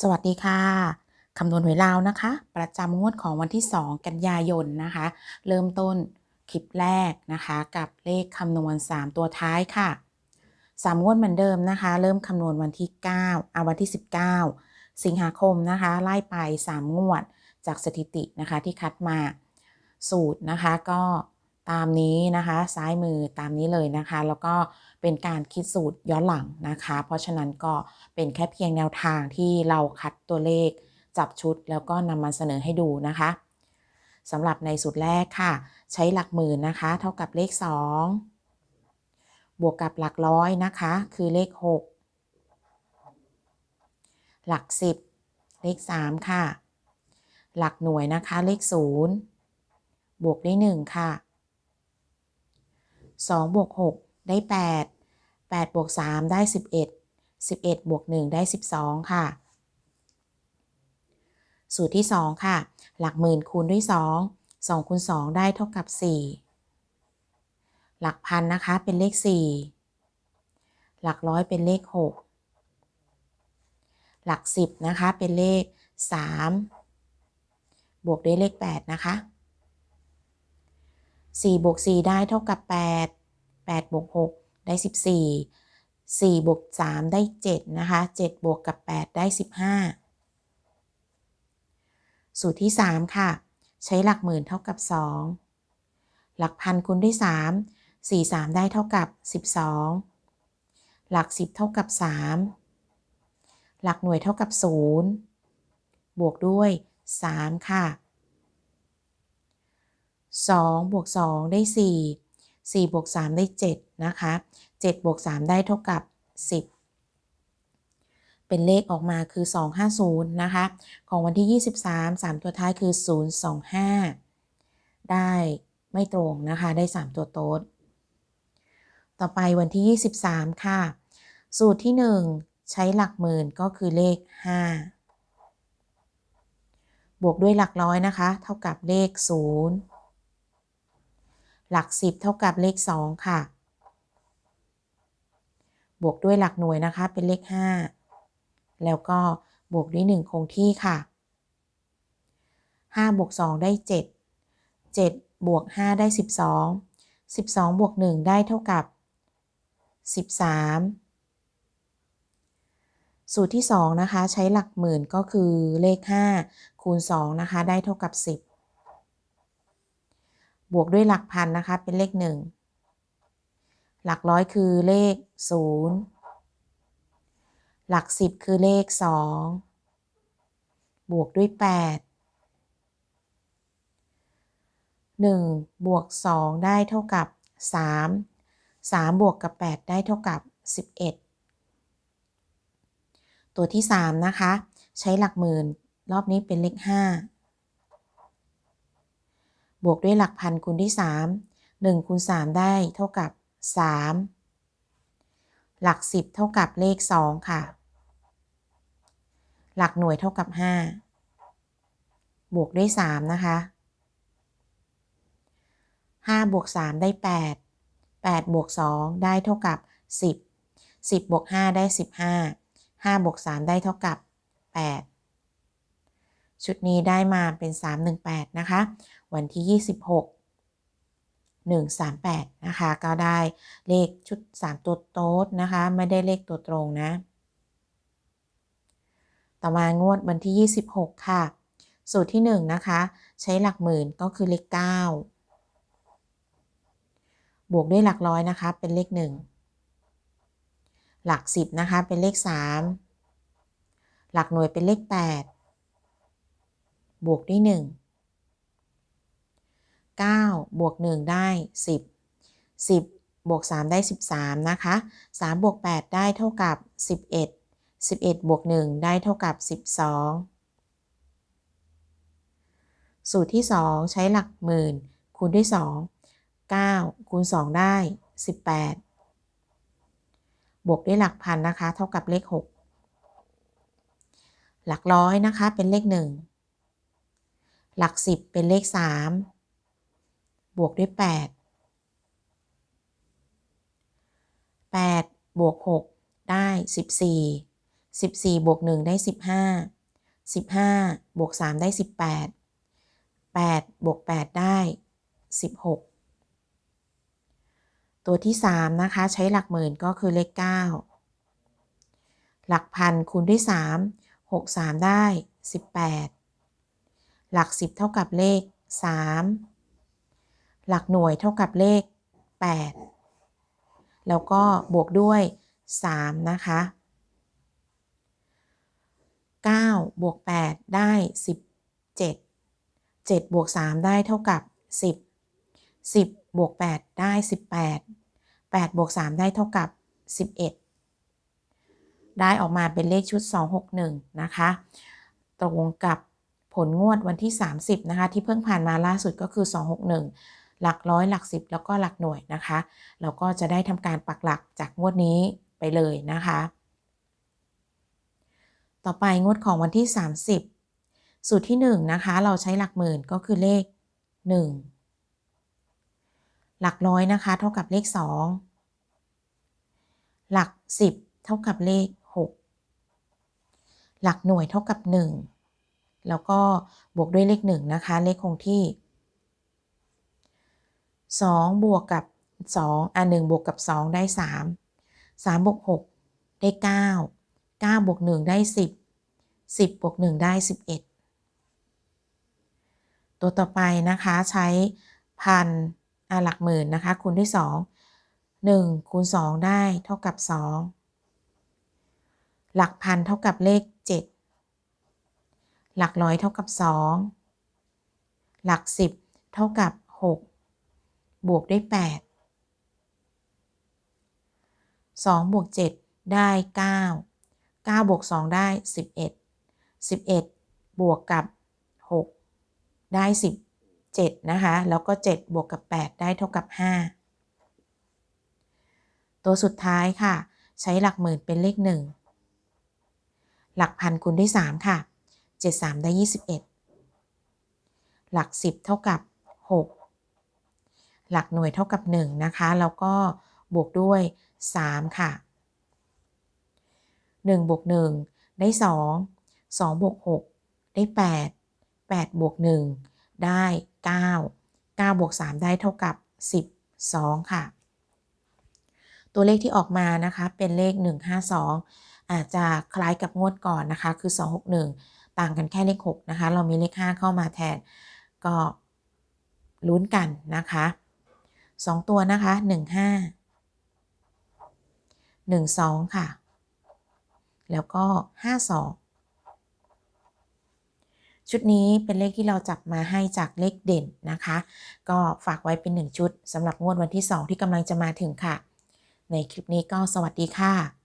สวัสดีค่ะคำนวณหวยลาวนะคะ ประจำงวดของวันที่ 2 กันยายนนะคะ เริ่มต้นคลิปแรกนะคะ กับเลขคำนวณ 3 ตัวท้ายค่ะ3งวดเหมือนเดิมนะคะ เริ่มคำนวณวันที่9อาวันที่ 19 สิงหาคมนะคะ ไล่ไป 3 งวดจากสถิตินะคะที่คัดมาสูตรนะคะก็ ตามนี้นะคะซ้ายมือตามนี้เลยนะคะ แล้วก็เป็นการคิดสูตรย้อนหลังนะคะ เพราะฉะนั้นก็เป็นแค่เพียงแนวทางที่เราคัดตัวเลขจับชุดแล้วก็นำมาเสนอให้ดูนะคะสำหรับในสูตรแรกค่ะ ใช้หลักหมื่นนะคะ เท่ากับเลข 2 บวกกับหลักร้อยนะคะ คือเลข 6 หลัก 10 เลข 3 ค่ะ หลักหน่วยนะคะเลข 0 บวกได้1ค่ะ 2บวก6ได้ 8 8บวก3ได้ 11 11บวก1ได้ 12 ค่ะ สูตรที่ 2 ค่ะ หลักหมื่นคูณด้วย 2 2คูณ2ได้เท่ากับ 4 หลักพันนะคะเป็นเลข 4 หลักร้อยเป็นเลข 6 หลัก 10 นะคะเป็นเลข 3 บวกด้วยเลข 8 นะคะ 4บวก4ได้เท่ากับ 8 8บวก6ได้ 14 4บวก3ได้ 7 นะคะ 7 บวกกับ 8 ได้ 15 สูตรที่ 3 ค่ะ ใช้หลักหมื่นเท่ากับ 2 หลักพันคูณด้วย 3 4 3 ได้เท่ากับ 12 หลัก 10 เท่ากับ 3 หลักหน่วยเท่ากับ 0 บวกด้วย 3 ค่ะ 2บวก2ได้ 4 4บวก3ได้ 7 นะคะ7บวก3ได้เท่ากับ 10 เป็นเลขออกมาคือ 250 นะคะ ของวันที่ 23 3 ตัวท้ายคือ 025 ได้ไม่ตรงนะคะ ได้ 3 ตัวโต๊ด ต่อไปวันที่ 23 ค่ะ สูตรที่ 1 ใช้หลักหมื่นก็คือเลข 5 บวกด้วยหลักร้อยนะคะ เท่ากับเลข 0 หลัก 10 เท่ากับเลข 2 ค่ะ บวกด้วยหลักหน่วยนะคะเป็นเลข 5 แล้วก็บวกด้วย 1 คงที่ค่ะ 5 บวก 2 ได้ 7 7 บวก 5 ได้ 12 12 บวก 1 ได้เท่ากับ 13สูตรที่ 2 นะคะ ใช้หลักหมื่นก็คือเลข 5 คูณ 2 นะคะ ได้เท่ากับ 10 บวกด้วยหลักพันนะคะ เป็นเลข1หลักร้อยคือเลข0หลัก10คือเลข2บวกด้วย8 1บวก2ได้เท่ากับ3 3บวกกับ8ได้เท่ากับ11ตัวที่3นะคะ ใช้หลักหมื่นรอบนี้เป็นเลข5 บวกด้วยหลักพันคูณที่3 1คูณ3ได้เท่ากับ 3 หลัก 10 เท่ากับเลข 2 ค่ะ หลักหน่วยเท่ากับ 5 บวกด้วย 3 นะคะ 5 บวก 3 ได้ 8 8 บวก 2 ได้เท่ากับ 10 10 บวก 5 ได้ 15 5 บวก 3 ได้เท่ากับ 8 ชุดนี้ได้มาเป็น 318 นะคะ วันที่ 26 138 นะคะ ก็ได้เลขชุด 3 ตัวโต๊ดนะคะ ไม่ได้เลขตัวตรงนะ ต่อมางวดวันที่ 26 ค่ะ สูตรที่ 1 นะคะ ใช้หลักหมื่นก็คือเลข 9 บวกด้วยหลักร้อยนะคะ เป็นเลข 1 หลัก 10 นะคะ เป็นเลข 3 หลักหน่วยเป็นเลข 8 บวกด้วย 1 9 บวก 1 ได้ 10 10 บวก 3 ได้ 13 นะคะ 3 บวก 8 ได้เท่ากับ 11 11 บวก 1 ได้เท่ากับ 12 สูตรที่ 2 ใช้หลักหมื่น คูณด้วย 2 9 คูณ 2 ได้ 18 บวกด้วยหลักพันนะคะ เท่ากับเลข 6 หลักร้อยนะคะเป็นเลข 1 หลัก10เป็นเลข3บวกด้วย8 8บวก6ได้14 14บวก1ได้15 15บวก3ได้18 8บวก8ได้16ตัวที่3นะคะใช้หลักหมื่นก็คือเลข9หลักพันคูณด้วย3 6 3ได้18 หลัก 10 เท่ากับเลข 3 หลักหน่วยเท่ากับเลข 8 แล้วก็บวกด้วย 3 นะคะ 9 บวก 8 ได้ 17 7 บวก 3 ได้เท่ากับ 10 10 บวก 8 ได้ 18 8 บวก 3 ได้เท่ากับ 11 ได้ออกมาเป็นเลขชุด 261 นะคะ ตรงกับ ผลงวดวันที่ 30 นะคะ ที่เพิ่งผ่านมาล่าสุดก็คือ 261 หลักร้อยหลัก10แล้วก็หลักหน่วยนะคะ เราก็จะได้ทำการปักหลักจากงวดนี้ไปเลยนะคะ ต่อไปงวดของวันที่ 30 สูตรที่ 1 นะคะ เราใช้หลักหมื่นก็คือเลข 1 หลักร้อยนะคะ เท่ากับเลข 2 หลัก 10 เท่ากับเลข 6 หลักหน่วยเท่ากับ 1 แล้วก็บวกด้วยเลข1นะคะ เลขคงที่ 2 บวกกับ 2 อะ1บวกกับ 2 ได้ 3 3บวก6ได้ 9 9บวก1ได้ 10 10บวก1ได้ 11 ตัวต่อไปนะคะใช้พันอะหลักหมื่นนะคะคูณด้วย 2 1คูณ2ได้เท่ากับ 2 หลักพันเท่ากับเลข 7 หลักร้อยเท่ากับ 2 หลัก 10 เท่ากับ 6 บวกด้วย 8 2 บวก 7 ได้ 9 9 บวก 2 ได้ 11 11 บวกกับ 6 ได้ 17 นะคะ แล้วก็ 7 บวกกับ 8 ได้เท่ากับ 5 ตัวสุดท้ายค่ะ ใช้หลักหมื่นเป็นเลข 1 หลักพันคูณด้วย 3 ค่ะ 7 3 ได้ 21 หลัก 10 เท่ากับ 6 หลักหน่วยเท่ากับ 1 นะคะ แล้วก็บวกด้วย 3 ค่ะ 1 บวก 1 ได้ 2 2 บวก 6 ได้ 8 8 บวก 1 ได้ 9 9 บวก 3 ได้เท่ากับ 12 ค่ะ ตัวเลขที่ออกมานะคะเป็นเลข 152 อาจจะคล้ายกับงวดก่อนนะคะ คือ 261 ต่างกันแค่เลข6นะคะ เรามีเลข 5 เข้ามาแทน ก็ลุ้นกันนะคะ 2 ตัวนะคะ 15 12 ค่ะ แล้วก็ 52ชุดนี้เป็นเลขที่เราจับมาให้จากเลขเด่นนะคะ ก็ฝากไว้เป็น 1 ชุดสำหรับงวดวันที่ 2 ที่กำลังจะมาถึงค่ะ ในคลิปนี้ก็สวัสดีค่ะ